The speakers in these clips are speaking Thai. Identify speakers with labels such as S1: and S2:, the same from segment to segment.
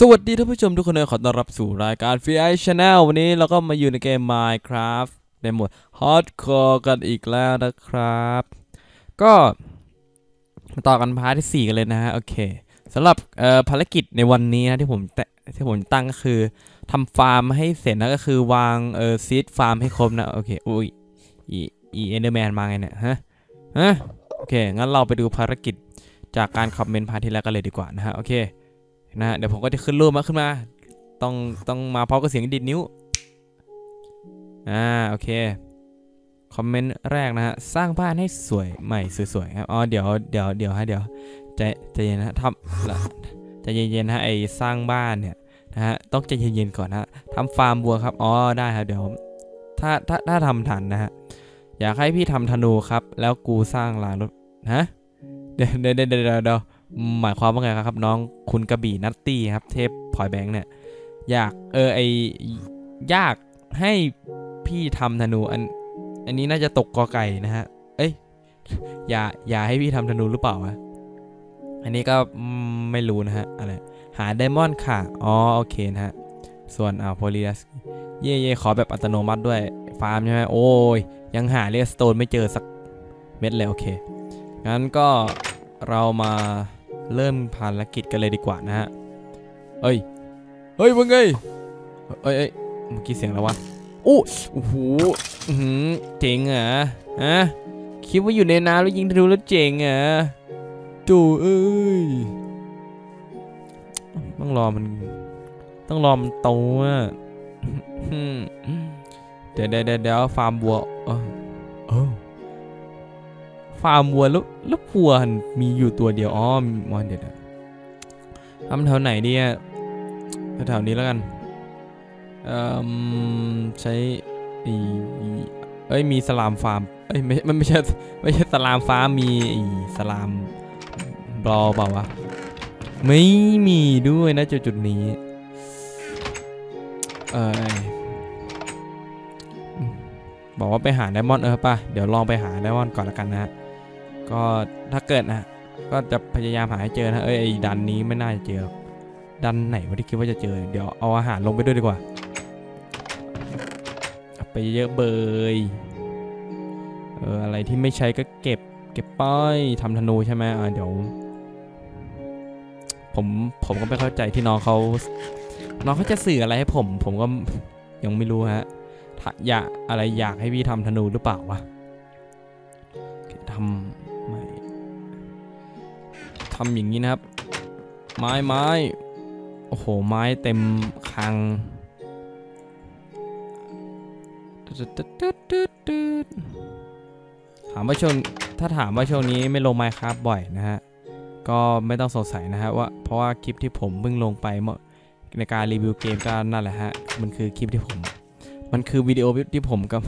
S1: สวัสดีท่านผู้ชมทุกคนเลยขอต้อนรับสู่รายการ f ี i Channel วันนี้เราก็มาอยู่ในเกม Minecraft ในหมด Hardcore กันอีกแล้วนะครับ ก็มาต่อกันพาร์ทที่ 4 กันเลยนะฮะ โอเคสำหรับภารกิจในวันนี้นะที่ผมที่ผมตั้งก็คือทำฟาร์มให้เสร็จนะก็คือวางเออซีดฟาร์มให้ครบนะ โอเคอุ้ยอีอีเอนเดอร์แมนมาไงเนี่ยฮะฮะโอเค งั้นเราไปดูภารกิจจากการคอมเมนต์พาร์ทที่แล้วกันเลยดีกว่านะฮะ โอเค นะฮะเดี๋ยวผมก็จะขึ้นรูปมาขึ้นมา ต้องต้องมาพร้อมกับเสียงดีดนิ้ว อ่าโอเค คอมเมนต์แรกนะฮะ สร้างบ้านให้สวยใหม่สวยๆครับ อ๋อเดี๋ยวเดี๋ยวเดี๋ยวฮะเดี๋ยวใจใจเย็นนะทำละใจเย็นๆนะฮะไอสร้างบ้านเนี่ยนะฮะต้องใจเย็นๆก่อนนะทำฟาร์มบัวครับ อ๋อได้ครับเดี๋ยวถ้าถ้าถ้าทำทันนะฮะอยากให้พี่ทำธนูครับ แล้วกูสร้างลานรถฮะเดี๋ยวเดี๋ยวเดี๋ยวเดี๋ยว หมายความว่าไงครับ น้องคุณกระบี่นัตตี้ครับ เทพพอยแบงค์เนี่ยอยากเออไอยากให้พี่ทำธนูอัน อันนี้น่าจะตกกอไก่นะฮะ เอ้ยอย่าอย่าให้พี่ทำธนูหรือเปล่าวะอันนี้ก็ไม่รู้นะฮะอะไรหาไดมอนด์ค่ะ อ๋อโอเคนะฮะ ส่วนอ่าโพลีดัสเย่เย่ขอแบบอัตโนมัติด้วยฟาร์มใช่ไหมโอ้ย ยังหาเรสโตนไม่เจอสักเม็ดเลยโอเค งั้นก็เรามา เริ่มภารกิจกันเลยดีกว่านะฮะ เอ้ย เฮ้ยมึงไง เอ้ยเอ้ยเมื่อกี้เสียงแล้ววะอู้โอ้โหหือเจ๋งเหรอฮะคิดว่าอยู่ในน้ำแล้วยิงธนูแล้วเจ๋งเหรอดูเอ้ย ต้องรอมัน ต้องรอมันโตอะเดี๋ยวเดี๋ยวเดี๋ยวฟาร์มบัวเออ ฟาร์มวัวแล้วแล้ววัวมีอยู่ตัวเดียวอ๋อมอนเด็ดทำแถวไหนดีอะแถวนี้แล้วกันเอ่อใช้อีเอ้ยมีสลามฟาร์มเอ้ยไม่มันไม่ใช่ไม่ใช่สลามฟาร์มมีอีสลามบลอเปล่าวะไม่มีด้วยนะจุดจุดนี้เอ้ยบอกว่าไปหาไดมอนด์เออป่ะ เดี๋ยวลองไปหาไดมอนด์ก่อนละกันนะฮะ ก็ถ้าเกิดนะ ก็จะพยายามหาให้เจอนะเอ้ยไอ้ดันนี้ไม่น่าจะเจอหรอกดันไหนวะที่คิดว่าจะเจอ เดี๋ยวเอาอาหารลงไปด้วยดีกว่าไปเยอะเบยเอออะไรที่ไม่ใช้ก็เก็บ เก็บป้อยทำธนูใช่ไหมอ่าเดี๋ยว ผมผมก็ไม่เข้าใจที่น้องเขาน้องเขาจะสื่ออะไรให้ผม ผมก็ยังไม่รู้ฮะอยากอะไรอยากให้พี่ทำธนูหรือเปล่าวะทำ ทำอย่างนี้นะครับ ไม้ไม้โอ้โห ไม้เต็มคังถามว่าช่วงถ้าถามว่าช่วงนี้ไม่ลงไมค์ครับบ่อยนะฮะ ก็ไม่ต้องสงสัยนะฮะว่าเพราะว่าคลิปที่ผมเพิ่งลงไปเมื่อในการรีวิวเกมก็นั่นแหละฮะ มันคือคลิปที่ผม มันคือวิดีโอที่ผมกับ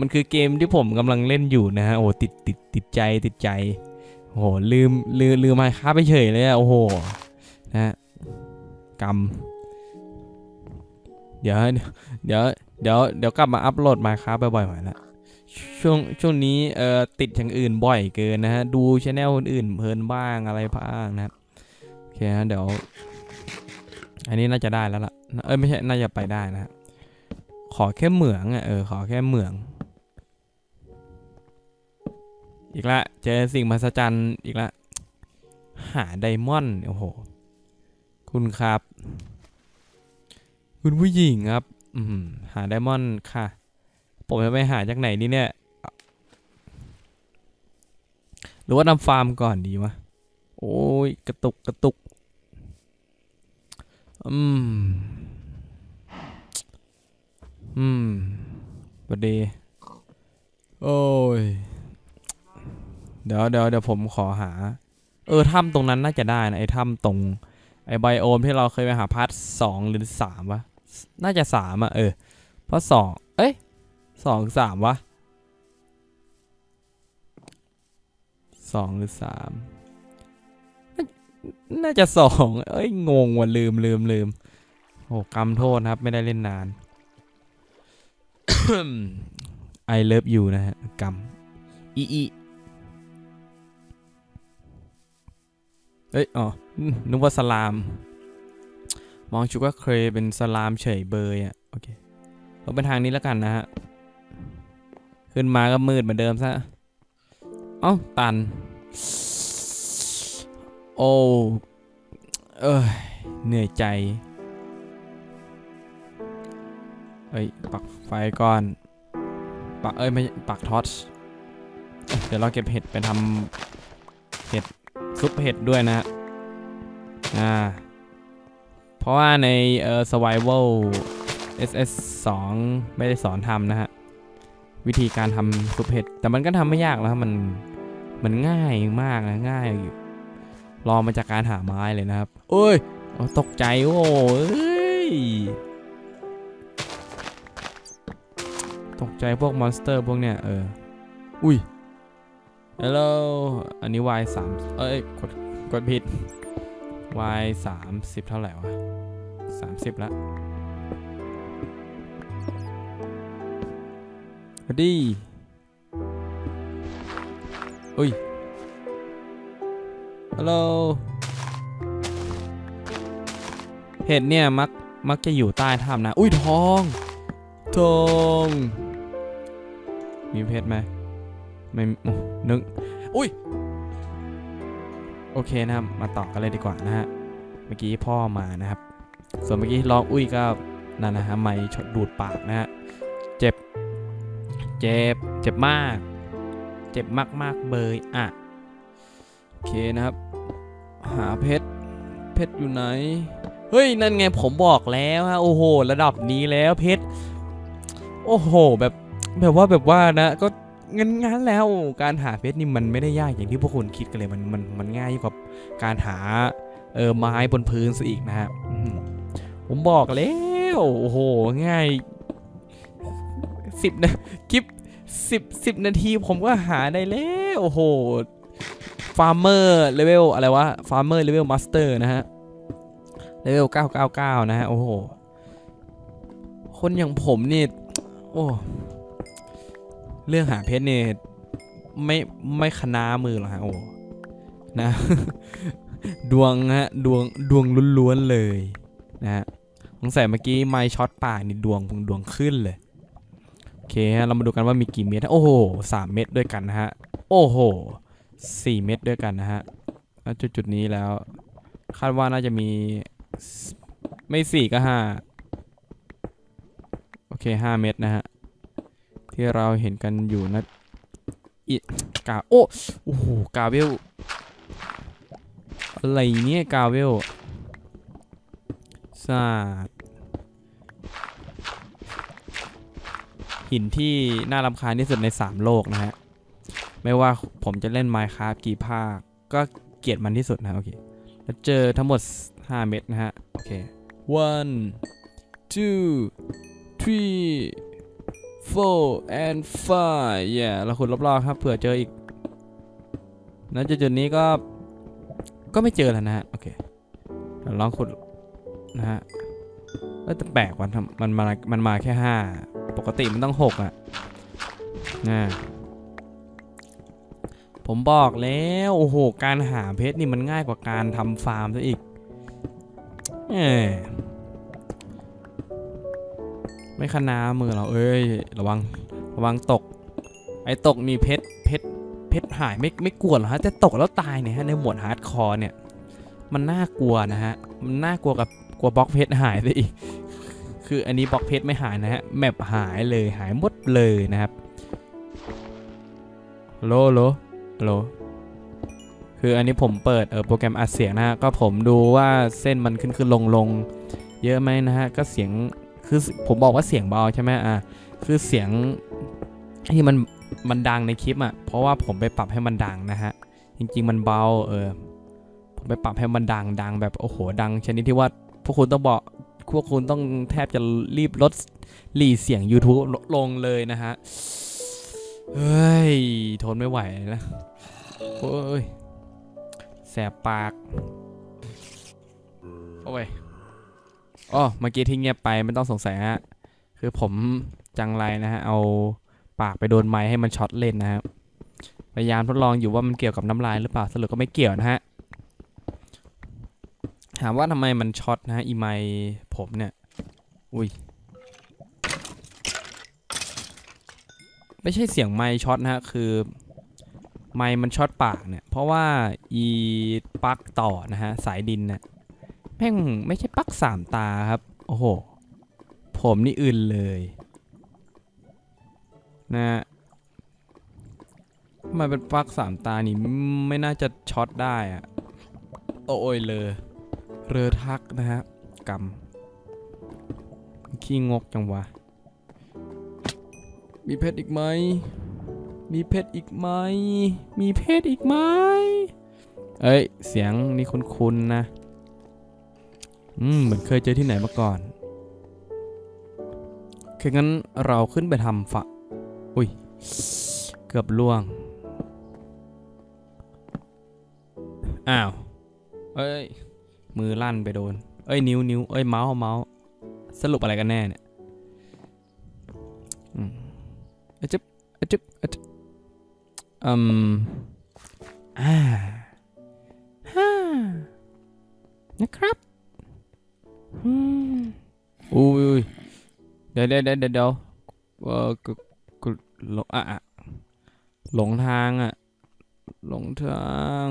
S1: มันคือเกมที่ผมกำลังเล่นอยู่นะฮะ โอ้ติดติดติดใจติดใจ โอ้โหลืมลืมลืมมาค้าไปเฉยเลยอะโอ้โหนะฮะกรรมเดี๋ยวเดี๋ยวเดี๋ยวเดี๋ยวกลับมาอัพโหลดมาค้าบ่อยๆหน่อยละช่วงช่วงนี้เอ่อติดอย่างอื่นบ่อยเกินนะฮะดูชแนลคนอื่นเพลินบ้างอะไรบ้างนะครับโอเคฮะเดี๋ยว อันนี้น่าจะได้แล้วล่ะเอ้ยไม่ใช่น่าจะไปได้นะฮะขอแค่เหมืองอะเออขอแค่เหมือง อีกละ เจอสิ่งมหัศจรรย์อีกละ หาไดมอนด์โอ้โห คุณครับ คุณผู้หญิงครับ อืมหาไดมอนด์ค่ะ ผมจะไปหาจากไหนนี่เนี่ย หรือว่าทำฟาร์มก่อนดีวะ โอ้ย กระตุกกระตุก อืม อืมสวัสดีโอ้ย เดี๋ยวเดี๋ยวเดี๋ยวผมขอหา เออถ้ำตรงนั้นน่าจะได้นะไอ้ถ้ำตรงไอ้ไบโอมที่เราเคยไปหาพาร์ทสองหรือสามวะน่าจะสามอะเออ เพราะสองเอ้ยสองสามวะสองหรือสามน่าจะสองเอ้ยงงว่ะลืมลืมลืมโอ้กรรมโทษครับ ไม่ได้เล่นนาน I love you นะฮะกรรมอีอี เอ้ย อ๋อ นึกว่าสลาม มองชูว่าเคยเป็นสลามเฉยเบยอะ โอเคเราไปทางนี้แล้วกันนะฮะ ขึ้นมาก็มืดเหมือนเดิมซะ เอ้า ตัน โอ้ เอ้ย เหนื่อยใจ เอ้ย ปักไฟก่อน ปัก เอ้ย ไม่ ปักทอชเดี๋ยวเราเก็บเห็ดไปทำเห็ด ซุปเห็ดด้วยนะฮะอ่าเพราะว่าในเอ่อ survival SS 2 ไม่ได้สอนทำนะฮะ วิธีการทำซุปเห็ด แต่มันก็ทำไม่ยากแล้วมันมันง่ายมากนะง่ายรอมาจากการหาไม้เลยนะครับเอ้ยตกใจโอ้ยตกใจพวกมอนสเตอร์พวกเนี้ยเออ อุ้ย ฮัลโหลอันนี้ Y สามเอ้ยกดกดผิด Y สามสิบเท่าไหร่วะสามสิบละสวัสดีอุ้ย ฮัลโหล เห็ดเนี่ย มัก มักจะอยู่ใต้ถ้ำนะ อุ้ย ทอง ทอง มีเพชรไหม ไม่โอ้นึกอุ้ย โอเคนะครับ มาต่อกันเลยดีกว่านะฮะ เมื่อกี้พ่อมานะครับ ส่วนเมื่อกี้ร้องอุ้ยก็นั่นนะฮะ ไม่ชดดูดปากนะฮะ เจ็บ เจ็บ เจ็บมาก เจ็บมากมากๆเบยอะ โอเคนะครับ หาเพชร เพชรอยู่ไหน เฮ้ย นั่นไงผมบอกแล้วฮะ โอ้โห ระดับนี้แล้วเพชร โอ้โห แบบ แบบว่าแบบว่านะ ก็ งั้นงั้นแล้วการหาเพชรนี่มันไม่ได้ยากอย่างที่พวกคุณคิดกันเลยมันมันมันง่ายกว่าการหาเออไม้บนพื้นซะอีกนะฮะอื้อหือผมบอกแล้วโอ้โหง่ายสิบนะคลิปสิบสิบนาทีผมก็หาได้แล้วโอ้โหฟาร์เมอร์เลเวลอะไรวะฟาร์เมอร์เลเวลมาสเตอร์นะฮะเลเวล999นะฮะโอ้โหคนอย่างผมนี่โอ้ เรื่องหาเพชรเนี่ยไม่ไม่คณามือหรอกฮะโอ้นะ ดวงฮะดวงดวงล้วนๆเลยนะฮะสงสัยเมื่อกี้ไม้ช็อตป่านี่ดวงดวงขึ้นเลยโอเคฮะเรามาดูกันว่ามีกี่เม็ดโอ้โหสามเม็ดด้วยกันนะฮะโอ้โหสี่เม็ดด้วยกันนะฮะแล้วจุดจุดนี้แล้ว คาดว่าน่าจะมีไม่สี่ก็ห้าโอเคห้าเม็ดนะฮะ ที่เราเห็นกันอยู่นะอีกาโอ้โอ้โหกาเวลอะไรเนี่ยกาเวลซาดหินที่น่ารำคาญที่สุดใน 3 โลกนะฮะ ไม่ว่าผมจะเล่น Minecraft กี่ภาค ก็เกลียดมันที่สุดนะโอเค แล้วเจอทั้งหมด 5 เม็ดนะฮะ โอเค one two three four and five yeah เราขุดรอบๆครับเผื่อเจออีกณจุดจุดนี้ก็ก็ไม่เจอแล้วนะฮะ โอเคลองขุดนะฮะเอ้ยแต่แปลกวันทำมันมา มันมาแค่ห้าปกติมันต้องหกอะนะผมบอกแล้ว โอ้โห การหาเพชรนี่มันง่ายกว่าการทำฟาร์มซะอีกเอ้ย ไม่ขนามือเราเอ้ย ระวัง ระวังตก ไอ้ตกนี่เพชร เพชร เพชรหายไม่ไม่กลัวหรอฮะ แต่ตกแล้วตายเนี่ยฮะในหมวดฮาร์ดคอร์เนี่ย มันน่ากลัวนะฮะ มันน่ากลัวกับกลัวบล็อกเพชรหายซะอีก คืออันนี้บล็อกเพชรไม่หายนะฮะ แมปหายเลยหายหมดเลยนะครับ โลโลโลคืออันนี้ผมเปิดเออโปรแกรมอัดเสียงนะฮะ ก็ผมดูว่าเส้นมันขึ้นขึ้นลงลงเยอะไหมนะฮะ ก็เสียง คือผมบอกว่าเสียงเบาใช่ไหมอะคือเสียงที่มันมันดังในคลิปอะเพราะว่าผมไปปรับให้มันดังนะฮะจริง ๆ มันเบาเออผมไปปรับให้มันดังดังแบบโอ้โหดัง ชนิดที่ว่าพวกคุณต้องบอกพวกคุณต้องแทบจะรีบลดหลีเสียง YouTube ลลงเลยนะฮะเฮ้ยทนไม่ไหวแล้วโอ้ยแสบปาก โอ้ย อ๋อเมื่อกี้ที่เงียบไปไม่ต้องสงสัยฮะ คือผมจังไรนะฮะ เอาปากไปโดนไม้ให้มันช็อตเล่นนะฮะพยายามทดลองอยู่ว่ามันเกี่ยวกับน้ำลายหรือเปล่า สรุปก็ไม่เกี่ยวนะฮะ ถามว่าทำไมมันช็อตนะฮะ อีไมค์ผมเนี่ย อุ้ย ไม่ใช่เสียงไมค์ช็อตนะฮะ คือไมค์มันช็อตปากเนี่ย เพราะว่าอีปลั๊กต่อนะฮะ สายดินเนี่ย แม่งไม่ใช่ปักสามตาครับ โอ้โห ผมนี่อื่นเลยนะฮะมันเป็นปักสามตานี่ไม่น่าจะช็อตได้อะโอ้ยเลยเรือทักนะฮะกำขี้งกจังวะ มีเพชรอีกไหม มีเพชรอีกไหม มีเพชรอีกไหมเอ้ย เสียงนี่คุ้นๆนะ อืมเหมือนเคยเจอที่ไหนมาก่อนคืองั้นเราขึ้นไปทำฝะอุ้ย เกือบล่วง อ้าว เอ้ย มือลั่นไปโดน เอ้ย นิ้วนิ้วเอ้ย เมาส์เมาส์สรุปอะไรกันแน่เนี่ยอืมอะจึ๊บอะจึ๊บอะจึ๊บอืมอ่าฮ่านะครับ อืมอุ้ยเดี๋ยวเดี๋ยวเดี๋ยวเดี๋ยวเดียวเออกูกูหลงอะอะหลงทางอะ หลงทาง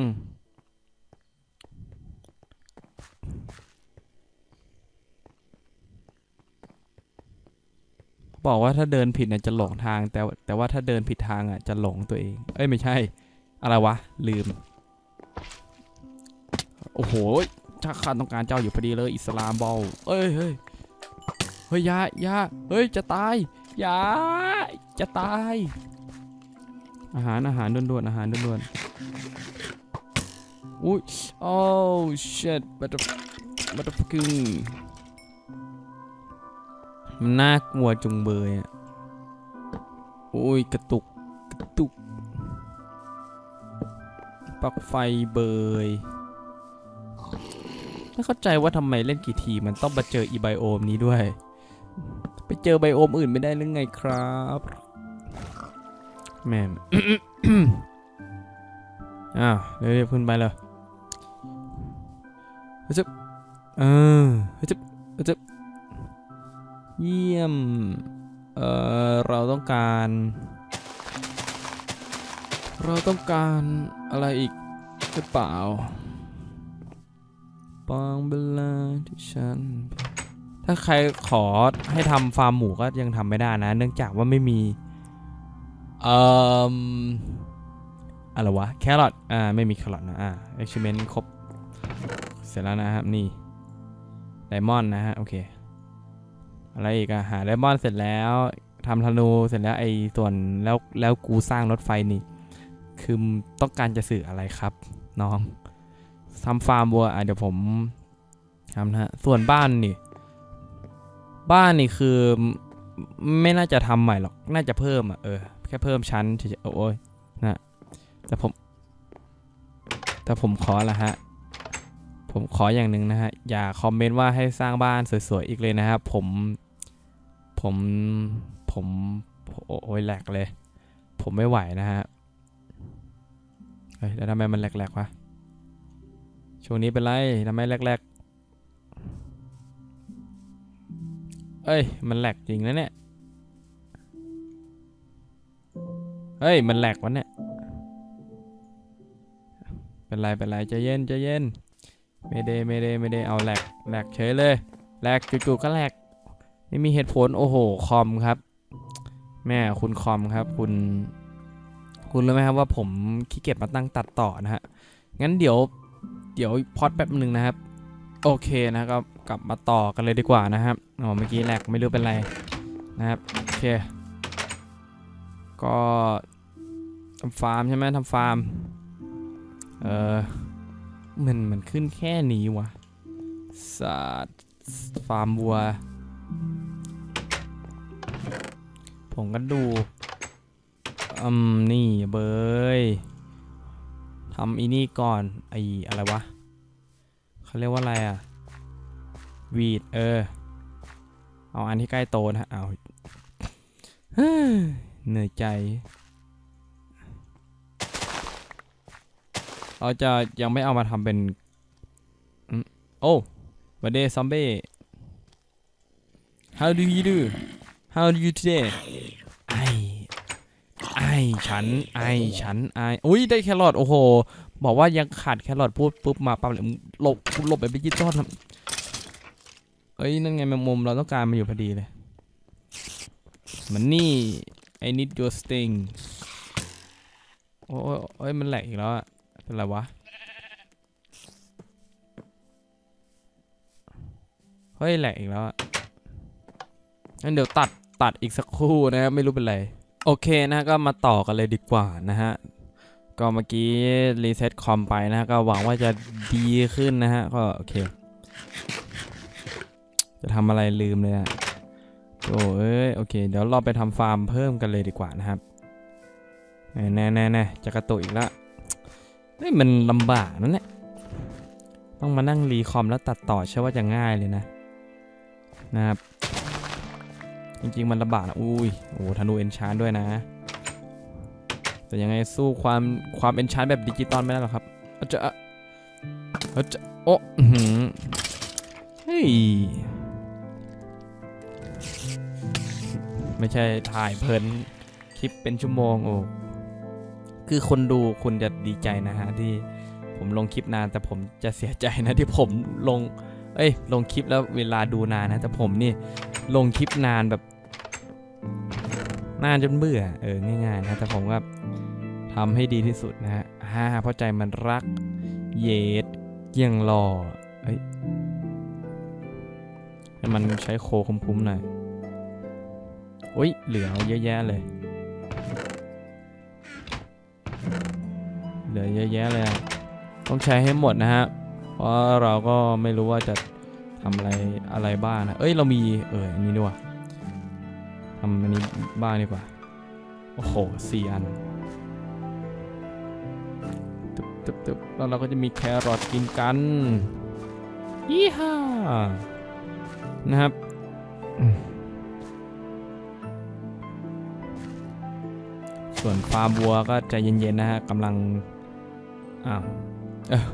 S1: บอกว่าถ้าเดินผิดเนี่ยจะหลงทาง แต่แต่ว่าถ้าเดินผิดทางอะจะหลงตัวเอง เอ้ยไม่ใช่ อะไรวะ ลืม โอ้โห ถ้าข้าต้องการเจ้าอยู่พอดีเลยอิสลามบอลเอ้ยเฮ้ยเฮ้ยยายาเฮ้ยจะตายยาจะตาย อาหารอาหารด่วนๆอาหารด่วนๆอุ้ยโอ้ shit butter motherfucking มันน่ากลัวจุงเบยอะโอ้ยกระตุกกระตุกปลักไฟเบย ไม่เข้าใจว่าทำไมเล่นกี่ทีมันต้องมาเจออีไบโอมนี้ด้วย ไปเจอไบโอมอื่นไม่ได้หรือไงครับแม่มอ้าวเร็วๆขึ้นไปเลยเฮ้ยจึ๊บเออเฮ้ยจึ๊บเฮ้ยจึ๊บเยี่ยม เอ่อ เราต้องการ เราต้องการอะไรอีกหรือเปล่า บางเวลาที่ฉันถ้าใครขอให้ทำฟาร์มหมูก็ยังทำไม่ได้นะ เนื่องจากว่าไม่มีเอ่ออะไรวะแครอทอ่าไม่มีแครอทนะอ่า achievement ครบ เสร็จแล้วนะครับนี่ไดมอนด์นะฮะโอเคอะไรอีกอะหาไดมอนด์เสร็จแล้วทำธนูเสร็จแล้วไอ้ส่วนแล้วแล้วกูสร้างรถไฟนี่ คือต้องการจะสื่ออะไรครับ น้อง ทำฟาร์มวัวอะเดี๋ยวผมทำนะฮะส่วนบ้านนี่ บ้านนี่คือไม่น่าจะทำใหม่หรอกน่าจะเพิ่มอะเออแค่เพิ่มชั้นเฉยๆโอ้ยนะแต่ผม แต่ผมขอละฮะผมขออย่างหนึ่งนะฮะ อย่าคอมเมนต์ว่าให้สร้างบ้านสวยๆอีกเลยนะครับผมผมผมโอ้ยแหลกเลย ผมไม่ไหวนะฮะเฮ้ยแล้วทำไมมันแหลกๆวะ ช่วงนี้เป็นไรทำไมแหลกๆเอ้ย มันแหลกจริงนะเนี่ย เฮ้ย มันแหลกวะเนี่ย เป็นไร เป็นไรใจเย็นใจเย็นไม่ได้ไม่ได้ไม่ได้เอาแหลกแหลกเฉยเลยแหลกจู่ๆก็แหลกไม่มีเหตุผลโอ้โหคอมครับ แม่คุณคอมครับ คุณ คุณรู้ไหมครับว่าผมขี้เกียจมาตั้งตัดต่อนะฮะงั้นเดี๋ยว เดี๋ยวพอดแป๊บหนึ่งนะครับ โอเคนะครับกลับมาต่อกันเลยดีกว่านะครับอ๋อเมื่อกี้แหลกไม่รู้เป็นไรนะครับโอเค ก็ทำฟาร์มใช่ไหมทำฟาร์มเออมันมันขึ้นแค่นี้วะสัตว์ฟาร์มวัว ผมก็ดูอืมนี่เบย ทำอีนี่ก่อนไออะไรวะเขาเรียกว่าอะไรอะวีดเออ เอาอันที่ใกล้โตนะเอาเหนื่อยใจ เราจะยังไม่เอามาทำเป็น โอ้วันเดย์ซอมบี้ how do you do how do you today ไอฉัน ไอฉัน ไอ อุ้ยได้แครอท โอ้โห บอกว่ายังขาดแครอทพูดปุ๊บมาปั๊บเลยมึงหลบกูหลบไปไปยิดต้อนครับเอ้ย นั่นไงแมงมุมเราต้องการมาอยู่พอดีเลย มันนี่ I need your sting โอ้ยโอ้ยมันแหลกอีกแล้วอะเป็นไรวะ เฮ้ยแหลกอีกแล้วอะงั้นเดี๋ยวตัดตัดอีกสักครู่นะครับไม่รู้เป็นไร โอเคนะก็มาต่อกันเลยดีกว่านะฮะ ก็เมื่อกี้รีเซ็ตคอมไปนะฮะ ก็หวังว่าจะดีขึ้นนะฮะ ก็โอเค จะทำอะไรลืมเลยอะโอ้เอ้ยโอเค เดี๋ยวเราไปทำฟาร์มเพิ่มกันเลยดีกว่านะครับแน่แน่แน่แน่จะกระตุกอีกแล้วเฮ้ยมันลำบากนั่นแหละต้องมานั่งรีคอมแล้วตัดต่อใช่ว่าจะง่ายเลยนะ นะครับ จริงๆ มันลำบากนะอุ้ยโอ้ธนูเอนชานด้วยนะ แต่ยังไงสู้ความความเอนชานแบบดิจิตอลไม่ได้หรอกครับอาจะอาจะโอ้อื้อหือเฮ้ยไม่ใช่ถ่ายเพลินคลิปเป็นชั่วโมงโอ้คือคนดูคุณจะดีใจนะฮะที่ผมลงคลิปนานแต่ผมจะเสียใจนะที่ผมลง เอ้ยลงคลิปแล้วเวลาดูนานนะแต่ผมนี่ลงคลิปนานแบบ นานจนเบื่อเออง่ายๆนะแต่ผมก็ทำให้ดีที่สุดนะฮะฮ่าเพราะใจมันรักเยดเยี่ยงหล่อเอ้ยให้มันใช้โคคุ้มๆหน่อยอุ้ยเหลือเยอะแยะเลย เหลือเยอะแยะเลย ต้องใช้ให้หมดนะฮะ เพราะเราก็ไม่รู้ว่าจะทำอะไรอะไรบ้างนะ เอ้ยเรามีเอออันนี้ด้วยว่ะ ทำอันนี้บ้างดีกว่า โอ้โหสี่อันตึบตึบตึบแล้วเราก็จะมีแครอทกินกันยี่ห้านะครับส่วนฟาร์มวัวก็ใจเย็นๆนะฮะกำลัง อ้าว เออ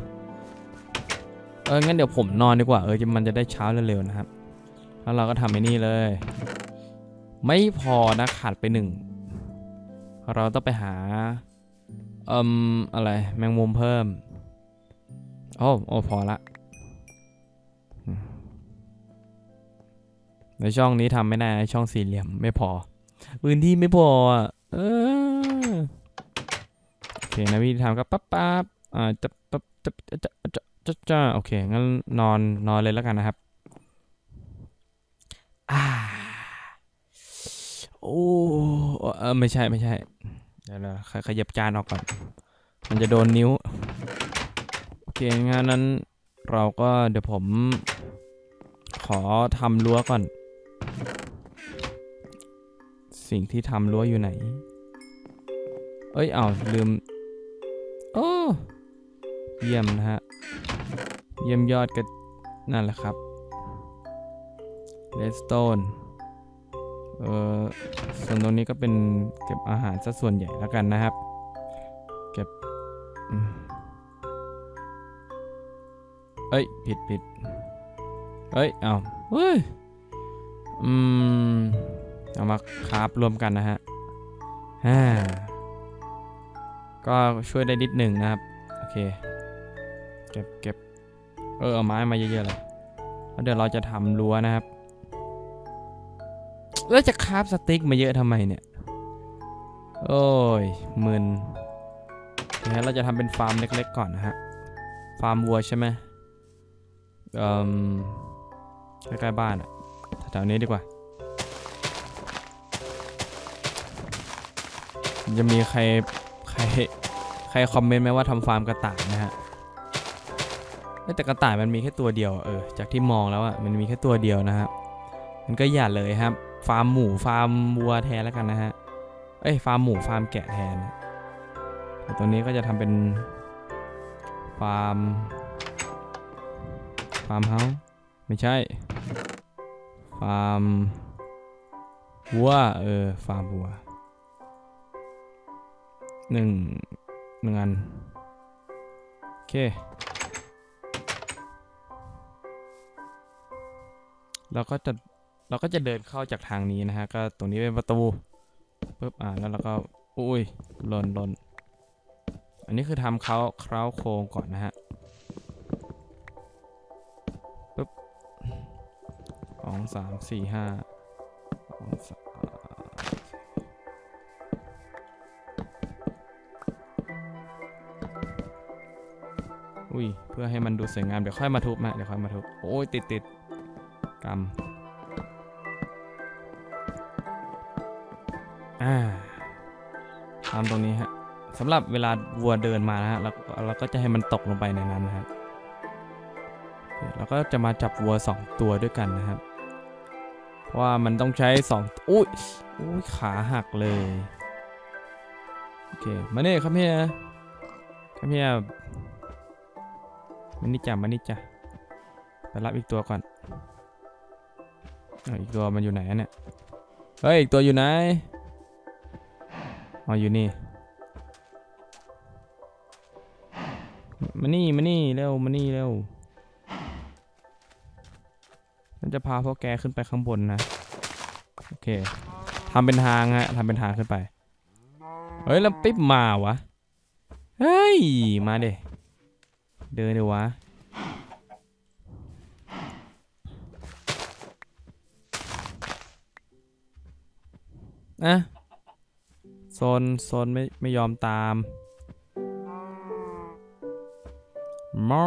S1: เอองั้นเดี๋ยวผมนอนดีกว่า เออมันจะได้เช้าเร็วๆนะครับ แล้วเราก็ทำไอ้นี่เลย ไม่พอนะขาดไปหนึ่งเราต้องไปหาเอ่มอะไรแมงมุมเพิ่มโอ้โอ้พอละ ในช่องนี้ทำไม่ได้ช่องสี่เหลี่ยมไม่พอพื้นที่ไม่พออะเออโอเคนะวิธีทำก็ปั๊บปั๊บอ่าจะปั๊บจะจะจะจะจะโอเคงั้นนอนนอนเลยแล้วกันนะครับ อ่า โอ้เออไม่ใช่ไม่ใช่เดี๋ยวเราขยับจานออกก่อน มันจะโดนนิ้ว โอเคงั้นนั้นเราก็เดี๋ยวผม ขอทำรั้วก่อน สิ่งที่ทำรั้วอยู่ไหน เอ้ยเอาวลืม โอ้ เยี่ยมนะฮะ เยี่ยมยอดก็นั่นแหละครับเลสโตน เออส่วนตรงนี้ก็เป็นเก็บอาหารซะส่วนใหญ่แล้วกันนะครับ เก็บเอ้ย ผิดผิดเอ้ย เอาเฮ้ย อืม เอามาคราฟรวมกันนะฮะฮ่าก็ช่วยได้นิดหนึ่งนะครับ โอเค เก็บเก็บเออ เอาไม้มาเยอะๆเลยแล้วเดี๋ยวเราจะทำรั้วนะครับ แล้วจะคราฟสติ๊กมาเยอะทำไมเนี่ย โอ้ยมึนเดี๋ยวเราจะทำเป็นฟาร์มเล็กๆก่อนนะฮะ ฟาร์มวัวใช่ไหมเอ่มใกล้ๆบ้านอะแถวนี้ดีกว่า จะมีใครใครใครคอมเมนต์ไหมว่าทำฟาร์มกระต่ายนะฮะแต่กระต่ายมันมีแค่ตัวเดียว เออ จากที่มองแล้วอะมันมีแค่ตัวเดียวนะครับมันก็อย่าเลยครับ ฟาร์มหมูฟาร์มวัวแทนแล้วกันนะฮะ เอ้ยฟาร์มหมูฟาร์มแกะแทนแต่ตัวนี้ก็จะทำเป็นฟาร์มฟาร์มเฮาไม่ใช่ ฟาร์มวัวเออฟาร์มวัวหนึ่งหนึ่งอัน โอเค เราก็จะ เราก็จะเดินเข้าจากทางนี้นะฮะ ก็ตรงนี้เป็นประตูปุ๊บอ่าแล้วเราก็อุ้ยหล่นหล่นอันนี้คือทำเขาเคล้าโครงก่อนนะฮะปุ๊บสองสามสี่ห้าสองสามอุ้ยเพื่อให้มันดูสวยงามเดี๋ยวค่อยมาทุบนะเดี๋ยวค่อยมาทุบโอ้ยติดติดกำ อ่าทำตรงนี้ฮะสำหรับเวลาวัวเดินมานะฮะเราเราก็จะให้มันตกลงไปในนั้นนะฮะเราก็จะมาจับวัวสองตัวด้วยกันนะครับ เพราะว่ามันต้องใช้สองอุ้ยอุ้ยขาหักเลยโอเคมาเนี่ยครับเฮียครับเฮียมานี่จ้ะมานี่จ้ะไปรับอีกตัวก่อนอ,อีกตัวมันอยู่ไหนเนี่ยเฮ้ยอีกตัวอยู่ไหน อ๋ออยู่นี่ มานี่มานี่เร็วมานี่เร็วมันจะพาพวกแกขึ้นไปข้างบนนะ โอเคทำเป็นทางฮะทำเป็นทางขึ้นไป เฮ้ยแล้วปิ๊บมาวะ เฮ้ย มาเดเดินเดี๋ยววะอะ โซนโซนไม่ไม่ยอมตามมอ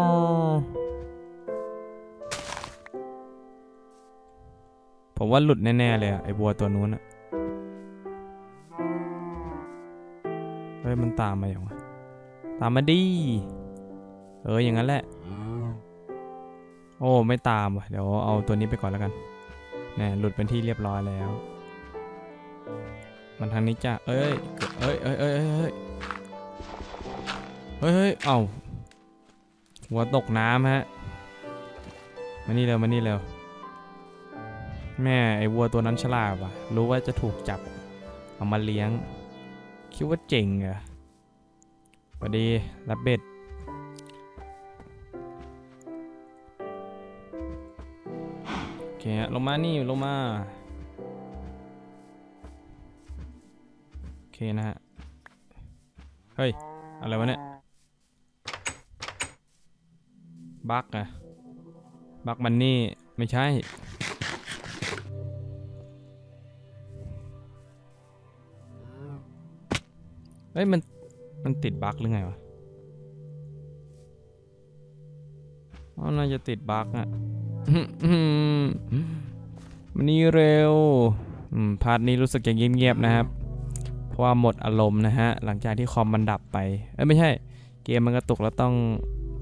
S1: ผมว่าหลุดแน่ ๆ เลยอะไอ้บัวตัวนู้นอะเฮ้ย มันตามมาอย่างวะ ตามมาดีเออ อย่างนั้นแหละ โอ้ ไม่ตามว่ะ เดี๋ยวเอาตัวนี้ไปก่อนแล้วกันแน่หลุดเป็นที่เรียบร้อยแล้ว มันทางนี้จ้ะเอ้ยเอ้ยเอ้ยเอ้ยเอ้ยเอ้ยเฮ้ยเฮ้ยเอ้าหัวตกน้ำฮะมานี่เร็วมานี่เร็วแม่ไอ้วัวตัวนั้นฉลาดว่ะ รู้ว่าจะถูกจับ เอามาเลี้ยง คิดว่าเจ๋งเหรอพอดีรับเบ็ดโอเคฮะลงมานี่ลงมา นะฮะ เฮ้ย อะไรวะเนี่ย บักอะบักมันนี่ ไม่ใช่ เฮ้ย มัน มันติดบักหรือไงวะอ๋อน่าจะติดบักอะมันนี่เร็วพาร์ทนี้รู้สึกจะเงียบๆนะครับ เพราะว่าหมดอารมณ์นะฮะ หลังจากที่คอมมันดับไป เอ้ยไม่ใช่ เกมมันกระตุกแล้วต้อง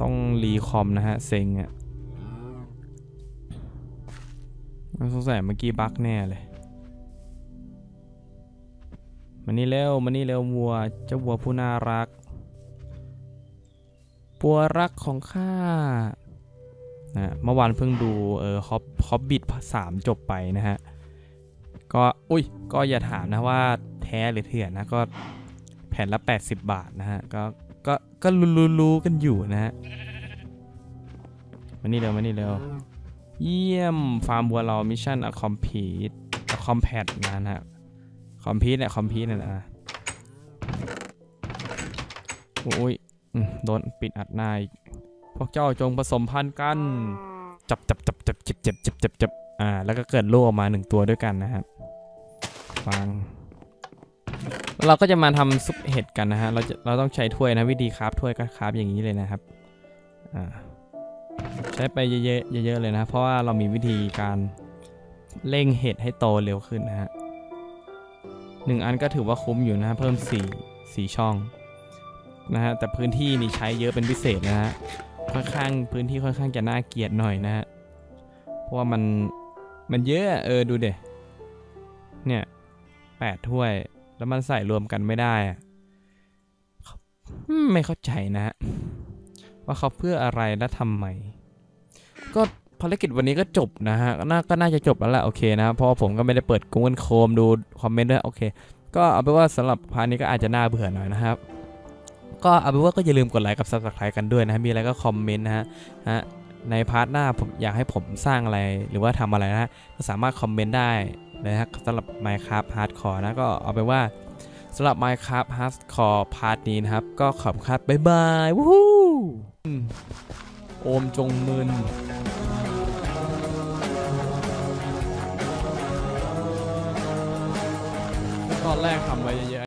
S1: ต้องรีคอมนะฮะ เซ็งอะ่ะสงสัยเมื่อกี้บั๊กแน่เลยมานี่เร็วมานี่เร็ววัว เจ้าวัวผู้น่ารักปัวรักของข้านะเมื่อวานเพิ่งดูเออฮอบฮอบบิทสามจบไปนะฮะ ก็อุ้ยก็อย่าถามนะว่าแท้หรือเถื่อนนะก็แผ่นละ 80 บาทนะฮะก็ก็ก็รู้ๆกันอยู่นะฮะมานี่เร็วมานี่เร็วเยี่ยมฟาร์มบัวเรามิชชั่นอะคอมพีทอะคอมแพดนะฮะคอมพีทเนี่ยคอมพีทเนี่ยนะโอ้ยโดนปิดอัดหน้าอีกพวกเจ้าจงผสมพันธุ์กัน จับจับจับจับจับจับจับจับจับอ่าแล้วก็เกิดลูกออกมาหนึ่งตัวด้วยกันนะครับ ฟังเราก็จะมาทำซุปเห็ดกันนะฮะ เราจะเราต้องใช้ถ้วยนะวิธีคราฟถ้วยก็คราฟอย่างนี้เลยนะครับอ่าใช้ไปเยอะๆเยอะๆเลยนะ เพราะว่าเรามีวิธีการเร่งเห็ดให้โตเร็วขึ้นนะฮะหนึ่งอันก็ถือว่าคุ้มอยู่นะฮะเพิ่มสี่สี่ช่องนะฮะแต่พื้นที่นี่ใช้เยอะเป็นพิเศษนะฮะค่อนข้างพื้นที่ค่อนข้างจะน่าเกลียดหน่อยนะฮะเพราะว่ามันมันเยอะเออดูเดเนี่ย แปดถ้วย แล้วมันใส่รวมกันไม่ได้ไม่เข้าใจนะฮะว่าเขาเพื่ออะไรและทำไม ก็ภารกิจวันนี้ก็จบนะฮะน่าก็น่าจะจบแล้วแหละโอเคนะครับเพราะผมก็ไม่ได้เปิด Google Chrome ดูคอมเมนต์ด้วยโอเค ก็เอาเป็นว่าสำหรับพาร์ทนี้ก็อาจจะน่าเบื่อหน่อยนะครับ ก็เอาเป็นว่าก็อย่าลืมกดไลค์กับ Subscribe กันด้วยนะฮะมีอะไรก็คอมเมนต์นะฮะในพาร์ทหน้าผมอยากให้ผมสร้างอะไรหรือว่าทำอะไรนะฮะก็สามารถคอมเมนต์ได้ เลยนะสำหรับ Minecraft Hardcore นะก็เอาไปนว่าสำหรับ Minecraft Hardcore พาร์ทนี้นะครับ ก็ขอบคุณบบ๊ายบายวู้ฮู้โอมจงมืนตอนแรกทำไว้เยอะ